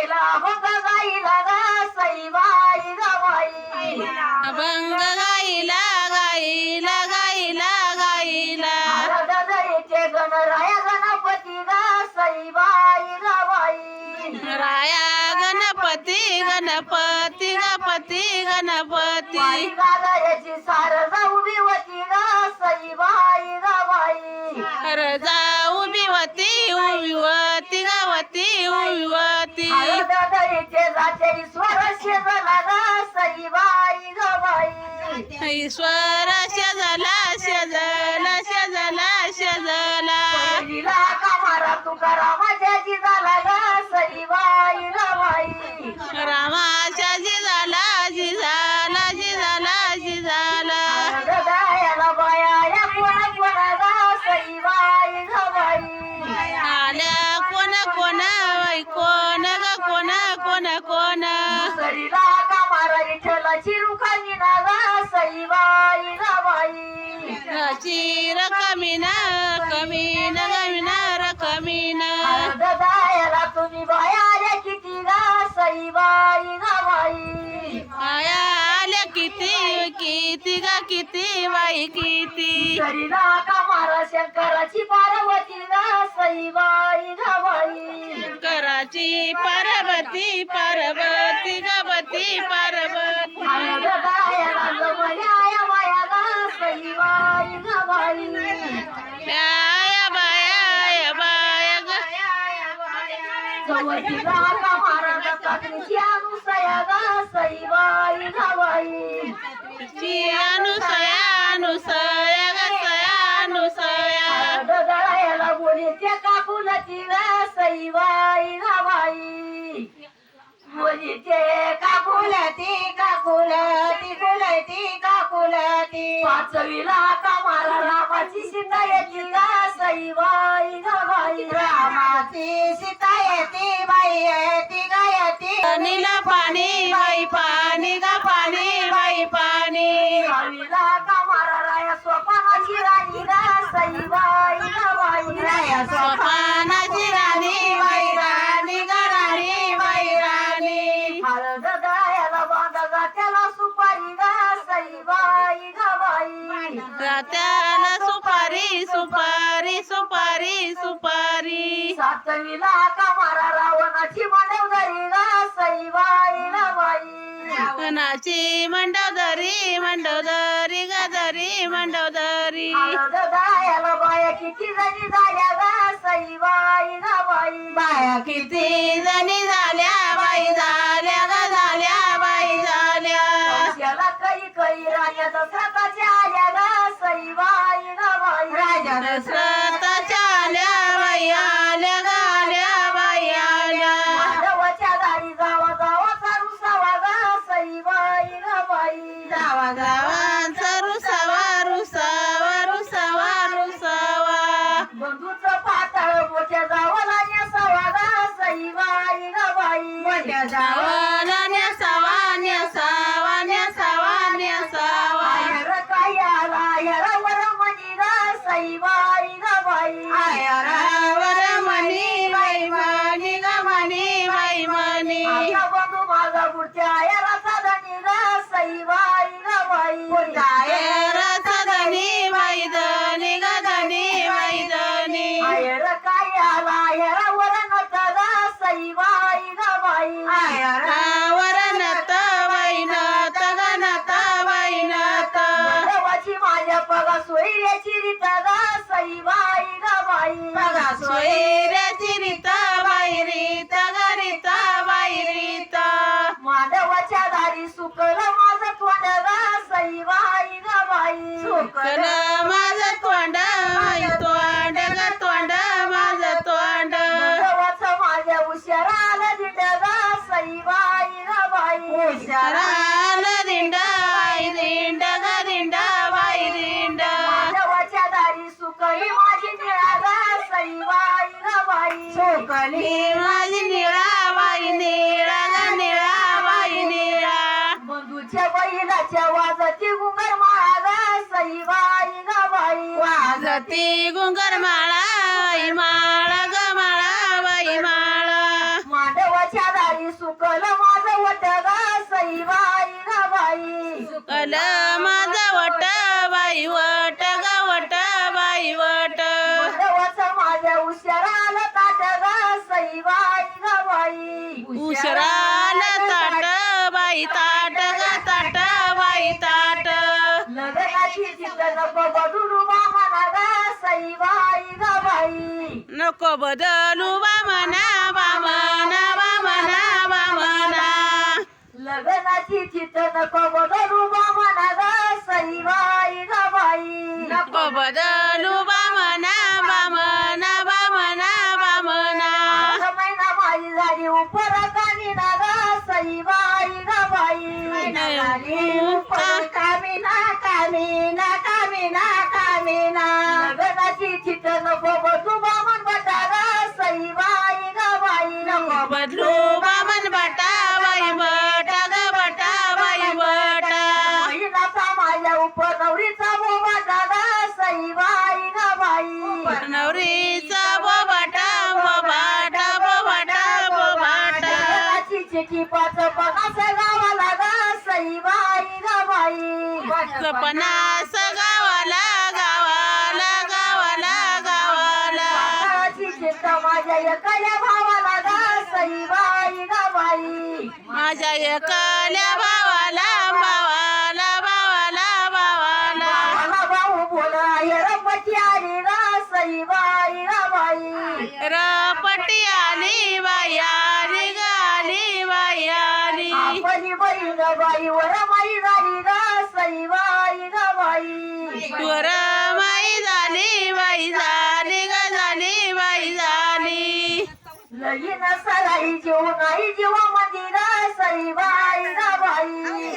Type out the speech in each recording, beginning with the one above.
गायला अभंग गायला ग सईबाई ग बाई. अभंग गाईला गाईला गाईला गाईला ददईचे गणराया गणपती ग सईबाई राया गणपती गणपती गणपती गणपती. जाते ईश्वर शेजला ग सईबाई ग बाई. ईश्वर शेजला शेजला शेजला शेजला. पहिलीला कमारा तुकारामाच्या जिजाला ग सईबाई ग बाई. रामाच्या जिजाला बाई चिर कमीन गमीन रकमीन गदायाला तुम्ही बाया किती ग सईबाई ग बाई. आया आल्या किती किती ग किती बाई किती. सरीला कमारा शंकराची पार्वती पाचवीला कमाला रामाची सीता येते ग सईबाई ग बाई रामाची सीता नीला पाणी बाई पाणी ग पाणी. बाई पाणी स्वप्नाची राणी राणी बाई राणी ग राणी बाई राणी. हळद दळायला बांधा त्याला सुपारी ग सईबाई ग बाई त्याला सुपारी सुपारी सुपारी सुपारी. सातवीला कमारा रावणाची मंडवदरी ग सईबाई बाई. नाची मंडोदरी मंडोदरी गदरी मंडोदरी हळद दळायला बाया किती जणी झाल्या ग सईबाई ग बाई. बाया किती जणी झाल्या बाई झाल्या ग झाल्या बाई झाल्या. त्याला काही काही राजा दसरथाच्या आल्या ग सईबाई. बंधूच्या बैलाच्या वाजती गुंगर माळा सई सईबाई ग बाई वाजती गुंगर माळा बाई माळा. नको बदलू मामा ग ग बाई नको बदलू बामना बामना बामना बामना लग्नाची चित नको बदलू मामा ग सईबाई ग बाई. नको बदलू नको बदलू बामन बटा ग सईबाई ग बाई नको बदलू बामन बटा बाई बटा ग बटा बाई बटा महिनाचा माझ्या उपर नवरीचा बोबा दादा सईबाई ग बाई नवरीचा बोबाटा बोबाटा बोबाटा बोबाटा लग्नाची चिठी पाच पन्नास गावाला ग सईबाई ग बाई एकल्या भावाला ग सईबाई ग माझ्या एकल्या सराई जीव नाही जीव मंदिर सईबाई ग बाई.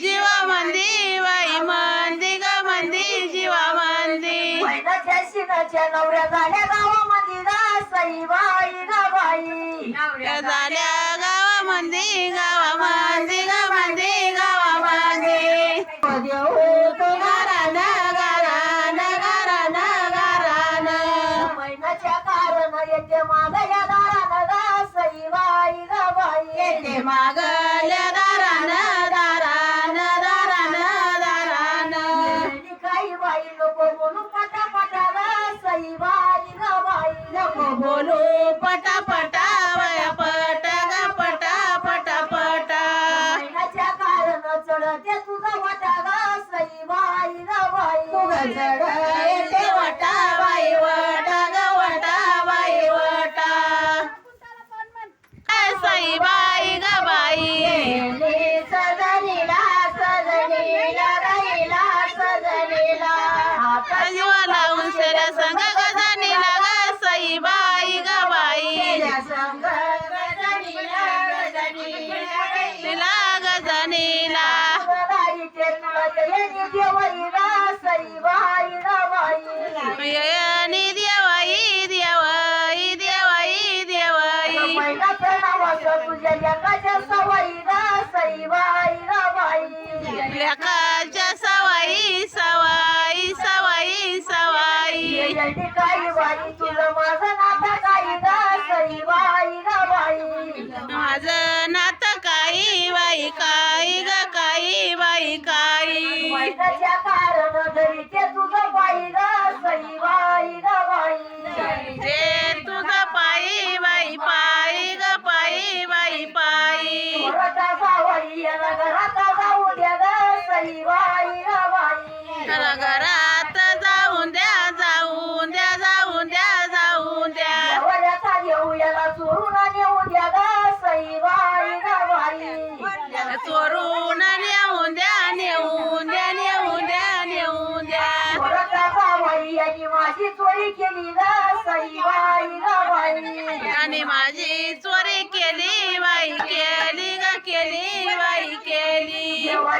जीवा मंदी बाई मंदी ग मंदी जीवा मंदी महिन्याच्या शिनाच्या नवऱ्या झाल्या गावा मंदिर सईबाई ग बाई. त्या येते वटा बाई वटा ग वटा. बाई वटा साई बाई. ग बाई सजनीला सजनीला राहिला सजनीला जीवाला उंचऱ्या संग गजानीला ग साई बाई. ग बाई संग गजनीला गजनीला गजानीला लेकाच्या सवाई सवाई सवाई सवाई. काही बाई माझं नातं काही ग ग बाई माझं नातं काही बाई काही ग काही बाई काही. कारण धरीचे तुझं बाई ग सईबाई ग. ग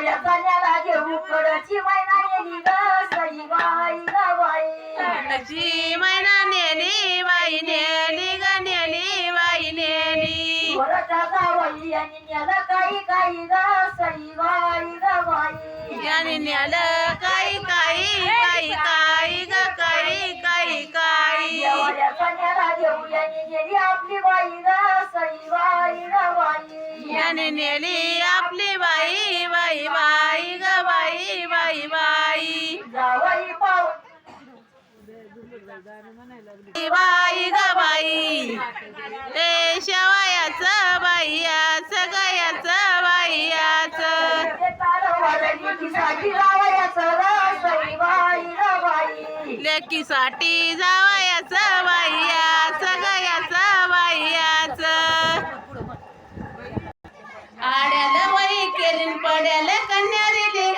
देवाच्या न्याला घेऊ कडची मैना नेली ग? सईबाई ग बाई. त्याची मैना नेली बाई नेली ग नेली बाई नेली. घराचा जावई यांनी नेलं काही काही ग? सईबाई ग बाई. याने नेलं काही काही काही काही ग. नेली आपली बाई बाई बाई. याने नेली आपली बाई बाई बाई ग बाई बाई बाई. जावाई पाऊ बाई ग बाई. ते शेवायाच बाईयाच बाईयाच लेकीसाठी जावायाच बाईया पाड्याल पड्याल कन्या दिली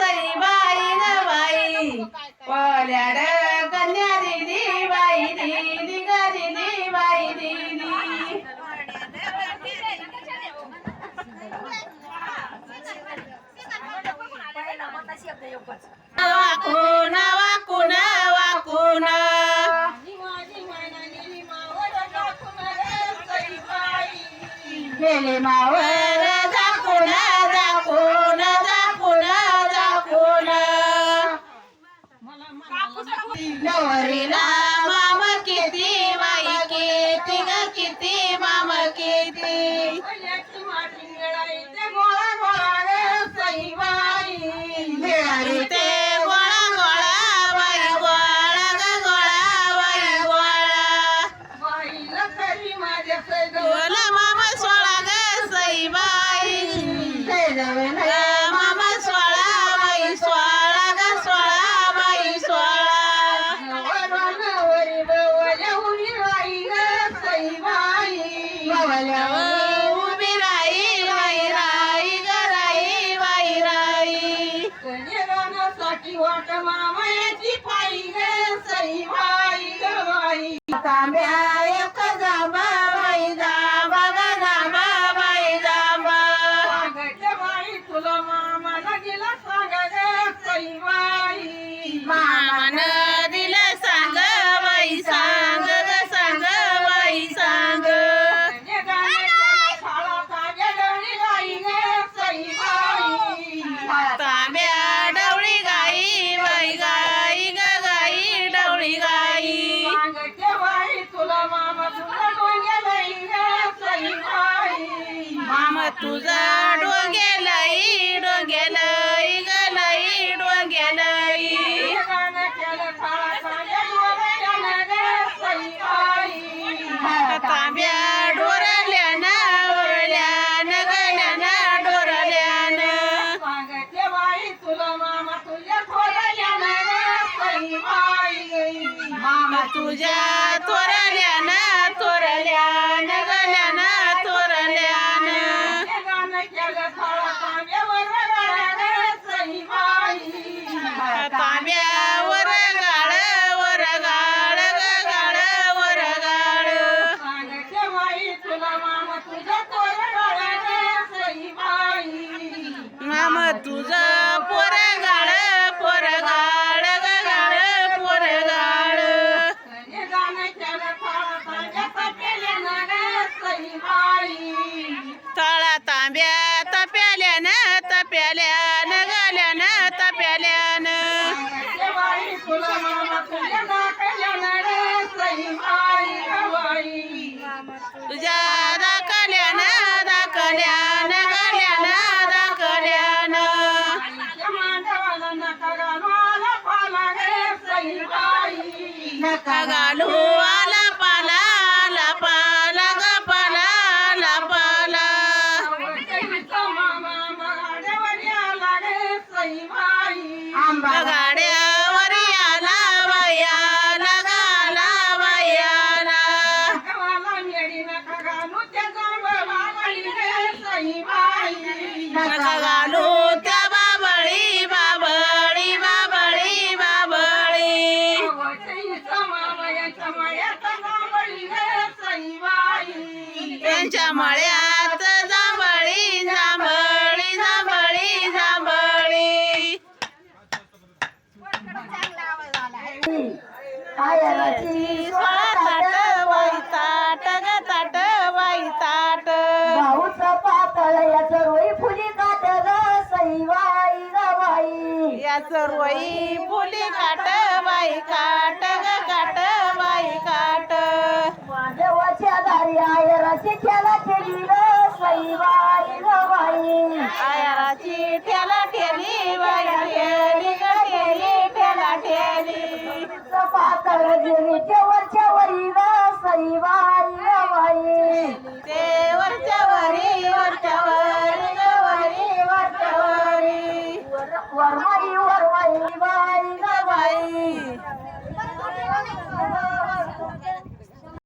सई बाई ग बाई. पड्याड कन्या दिली बाई दिली ग बाई गेले No, no, no. Dame Yeah, that's गाड्यावर त्या बाबळी बाबळी त्यांच्या मळ्या बाई फुली काट बाई काट ग काट बाई काट. देवाच्या दारी आयराची त्याला केली बाई. बाई आयराची त्याला